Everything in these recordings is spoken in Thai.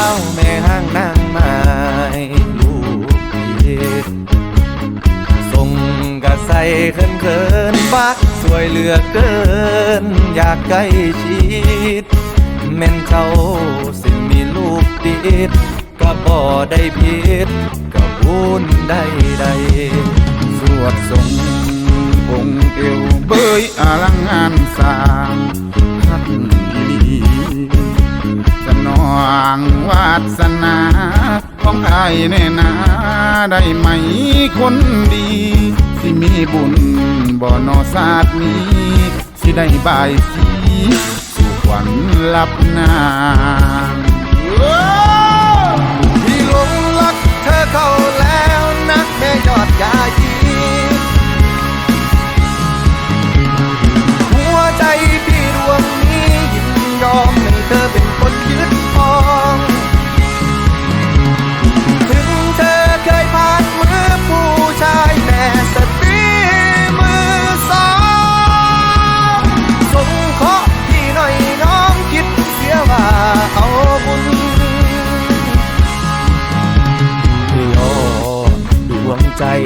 าวแม่ห้างนางไม้ลูกพี่ส่งกระใสเขินเขินฟ้าสวยเหลือเกิน อยากใกล้ชิดแม่นเจ้าสิมีลูกติดก็บ่ได้ผิดก็บุญได้ใดสวดทรงองค์เอวเบยอลังงานสร้าง นองวาสนาของไอ้แน่นาได้ไหมคนดี สิมีบุญบ่นอศาสตร์นี้ สิได้บายสีสู่ขวัญลับนางพี่หลงรักเธอเข้าแล้วนะแม่ยอดยายีหัวใจพี่ดวงนี้ยินยอมให้เธอเป็นคนยึดครอ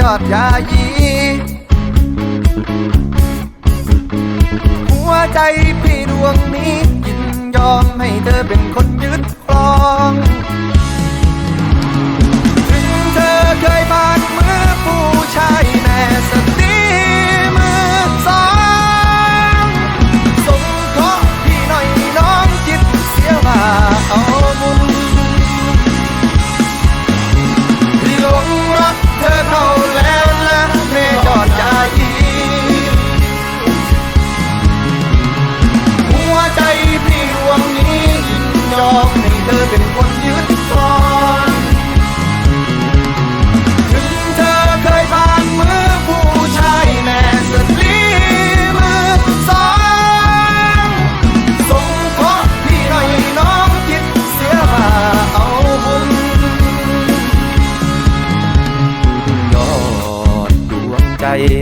ยอดยายีหัวใจพี่ดวงนี้ยินยอมให้เธอเป็นคนยึดครอง